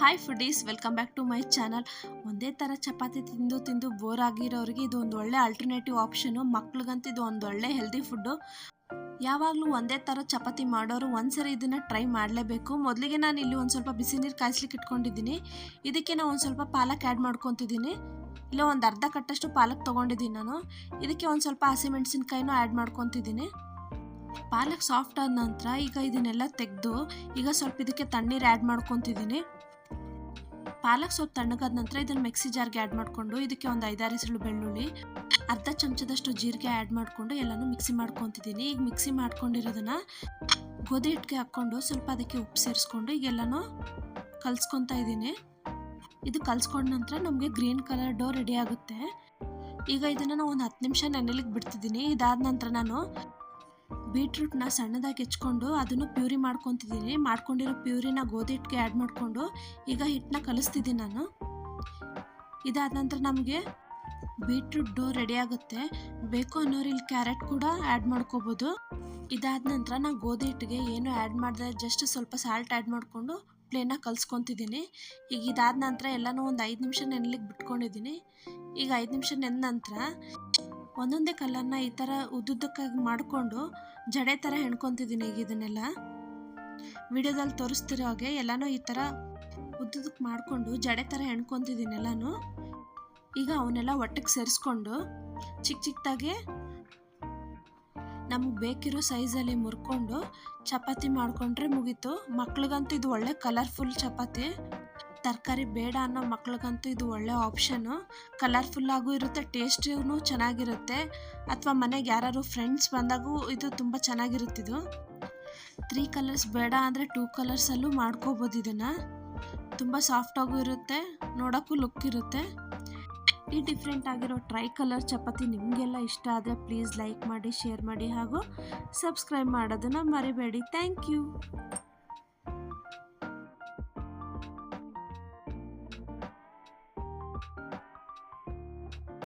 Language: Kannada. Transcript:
Hi foodies welcome back to my channel ಒಂದೇ ಥರ ಚಪಾತಿ ತಿಂದು ತಿಂದು ಬೋರ್ ಆಗಿರೋರಿಗೆ ಇದು ಒಂದು ಒಳ್ಳೆ ಆಲ್ಟರ್ನೇಟಿವ್ ಆಪ್ಷನು ಮಕ್ಳಿಗಂತೂ ಇದು ಒಂದು ಒಳ್ಳೆ ಹೆಲ್ದಿ ಫುಡ್ಡು ಯಾವಾಗಲೂ ಒಂದೇ ಥರ ಚಪಾತಿ ಮಾಡೋರು ಒಂದ್ಸರಿ ಇದನ್ನು ಟ್ರೈ ಮಾಡಲೇಬೇಕು. ಮೊದಲಿಗೆ ನಾನು ಇಲ್ಲಿ ಒಂದು ಸ್ವಲ್ಪ ಬಿಸಿ ನೀರು ಕಾಯಿಸ್ಲಿಕ್ಕೆ ಇಟ್ಕೊಂಡಿದ್ದೀನಿ. ಇದಕ್ಕೆ ನಾನು ಒಂದು ಸ್ವಲ್ಪ ಪಾಲಕ್ ಆ್ಯಡ್ ಮಾಡ್ಕೊತಿದ್ದೀನಿ. ಇಲ್ಲ, ಒಂದು ಅರ್ಧ ಕಟ್ಟಷ್ಟು ಪಾಲಕ್ ತೊಗೊಂಡಿದ್ದೀನಿ ನಾನು. ಇದಕ್ಕೆ ಒಂದು ಸ್ವಲ್ಪ ಹಸಿಮೆಣಸಿನ್ಕಾಯಿನೂ ಆ್ಯಡ್ ಮಾಡ್ಕೊತಿದ್ದೀನಿ. ಪಾಲಕ್ ಸಾಫ್ಟ್ ಆದ ನಂತರ ಈಗ ಇದನ್ನೆಲ್ಲ ತೆಗೆದು ಈಗ ಸ್ವಲ್ಪ ಇದಕ್ಕೆ ತಣ್ಣೀರು ಆ್ಯಡ್ ಮಾಡ್ಕೊತಿದ್ದೀನಿ. ಪಾಲಕ್ ಸ್ವಲ್ಪ ತಣ್ಣಗಾದ ನಂತರ ಇದನ್ನು ಮಿಕ್ಸಿ ಜಾರ್ಗೆ ಆ್ಯಡ್ ಮಾಡಿಕೊಂಡು ಇದಕ್ಕೆ ಒಂದು ಐದಾರು ಹೆಸರು ಬೆಳ್ಳುಳ್ಳಿ, ಅರ್ಧ ಚಮಚದಷ್ಟು ಜೀರಿಗೆ ಆ್ಯಡ್ ಮಾಡಿಕೊಂಡು ಎಲ್ಲನೂ ಮಿಕ್ಸಿ ಮಾಡ್ಕೊತಿದ್ದೀನಿ. ಈಗ ಮಿಕ್ಸಿ ಮಾಡ್ಕೊಂಡಿರೋದನ್ನ ಗೋಧಿ ಹಿಟ್ಟಿಗೆ ಹಾಕ್ಕೊಂಡು ಸ್ವಲ್ಪ ಅದಕ್ಕೆ ಉಪ್ಪು ಸೇರಿಸ್ಕೊಂಡು ಈಗ ಎಲ್ಲನೂ ಕಲಿಸ್ಕೊತಾ ಇದ್ದೀನಿ. ಇದು ಕಲ್ಸ್ಕೊಂಡ ನಂತರ ನಮಗೆ ಗ್ರೀನ್ ಕಲರ್ ಡೋ ರೆಡಿ ಆಗುತ್ತೆ. ಈಗ ಇದನ್ನು ನಾವು ಒಂದು ಹತ್ತು ನಿಮಿಷ ನೆನೆಲಿಕ್ಕೆ ಬಿಡ್ತಿದ್ದೀನಿ. ಇದಾದ ನಂತರ ನಾನು ಬೀಟ್ರೂಟ್ನ ಸಣ್ಣದಾಗಿ ಹೆಚ್ಕೊಂಡು ಅದನ್ನು ಪ್ಯೂರಿ ಮಾಡ್ಕೊತಿದ್ದೀನಿ. ಮಾಡ್ಕೊಂಡಿರೋ ಪ್ಯೂರಿನ ಗೋಧಿ ಹಿಟ್ಟಿಗೆ ಆ್ಯಡ್ ಮಾಡಿಕೊಂಡು ಈಗ ಹಿಟ್ಟನ್ನ ಕಲಿಸ್ತಿದ್ದೀನಿ ನಾನು. ಇದಾದ ನಂತರ ನಮಗೆ ಬೀಟ್ರೂಟ್ ಡೋ ರೆಡಿ ಆಗುತ್ತೆ. ಬೇಕು ಅನ್ನೋರು ಇಲ್ಲಿ ಕ್ಯಾರೆಟ್ ಕೂಡ ಆ್ಯಡ್ ಮಾಡ್ಕೋಬೋದು. ಇದಾದ ನಂತರ ನಾನು ಗೋಧಿ ಹಿಟ್ಟಿಗೆ ಏನು ಆ್ಯಡ್ ಮಾಡಿದೆ ಜಸ್ಟ್ ಸ್ವಲ್ಪ ಸಾಲ್ಟ್ ಆ್ಯಡ್ ಮಾಡಿಕೊಂಡು ಪ್ಲೇನಾಗಿ ಕಲಿಸ್ಕೊತಿದ್ದೀನಿ. ಈಗ ಇದಾದ ನಂತರ ಎಲ್ಲನೂ ಒಂದು ಐದು ನಿಮಿಷ ನೆನಲಿಕ್ಕೆ ಬಿಟ್ಕೊಂಡಿದ್ದೀನಿ. ಈಗ ಐದು ನಿಮಿಷ ನೆಂದ ನಂತರ ಒಂದೊಂದೇ ಕಲ್ಲನ್ನು ಈ ಥರ ಉದ್ದುದ್ದಕ್ಕಾಗಿ ಮಾಡಿಕೊಂಡು ಜಡೆ ಥರ ಹೆಣ್ಕೊತಿದ್ದೀನಿ ಈಗ ಇದನ್ನೆಲ್ಲ. ವಿಡಿಯೋದಲ್ಲಿ ತೋರಿಸ್ತಿರೋ ಹಾಗೆ ಎಲ್ಲನೂ ಈ ಥರ ಉದ್ದುದಕ್ಕೆ ಮಾಡಿಕೊಂಡು ಜಡೆ ಥರ ಹೆಣ್ಕೊತಿದ್ದೀನಿ ಎಲ್ಲನೂ. ಈಗ ಅವನ್ನೆಲ್ಲ ಒಟ್ಟಿಗೆ ಸೇರಿಸ್ಕೊಂಡು ಚಿಕ್ಕ ಚಿಕ್ಕದಾಗಿ ನಮಗೆ ಬೇಕಿರೋ ಸೈಜಲ್ಲಿ ಮುರ್ಕೊಂಡು ಚಪಾತಿ ಮಾಡಿಕೊಂಡ್ರೆ ಮುಗೀತು. ಮಕ್ಳಿಗಂತೂ ಇದು ಒಳ್ಳೆ ಕಲರ್ಫುಲ್ ಚಪಾತಿ. ತರಕಾರಿ ಬೇಡ ಅನ್ನೋ ಮಕ್ಳಿಗಂತೂ ಇದು ಒಳ್ಳೆ ಆಪ್ಷನ್ನು ಕಲರ್ಫುಲ್ಲಾಗೂ ಇರುತ್ತೆ ಟೇಸ್ಟಿಗೂ ಚೆನ್ನಾಗಿರುತ್ತೆ. ಅಥವಾ ಮನೆಗೆ ಯಾರು ಫ್ರೆಂಡ್ಸ್ ಬಂದಾಗೂ ಇದು ತುಂಬ ಚೆನ್ನಾಗಿರುತ್ತಿದು ತ್ರೀ ಕಲರ್ಸ್ ಬೇಡ ಅಂದರೆ ಟೂ ಕಲರ್ಸಲ್ಲೂ ಮಾಡ್ಕೋಬೋದು ಇದನ್ನು. ತುಂಬ ಸಾಫ್ಟಾಗೂ ಇರುತ್ತೆ, ನೋಡೋಕ್ಕೂ ಲುಕ್ ಇರುತ್ತೆ. ಈ ಡಿಫ್ರೆಂಟ್ ಆಗಿರೋ ಟ್ರೈ ಕಲರ್ ಚಪಾತಿ ನಿಮಗೆಲ್ಲ ಇಷ್ಟ ಆದರೆ ಪ್ಲೀಸ್ ಲೈಕ್ ಮಾಡಿ ಶೇರ್ ಮಾಡಿ ಹಾಗೂ ಸಬ್ಸ್ಕ್ರೈಬ್ ಮಾಡೋದನ್ನು ಮರಿಬೇಡಿ. Thank you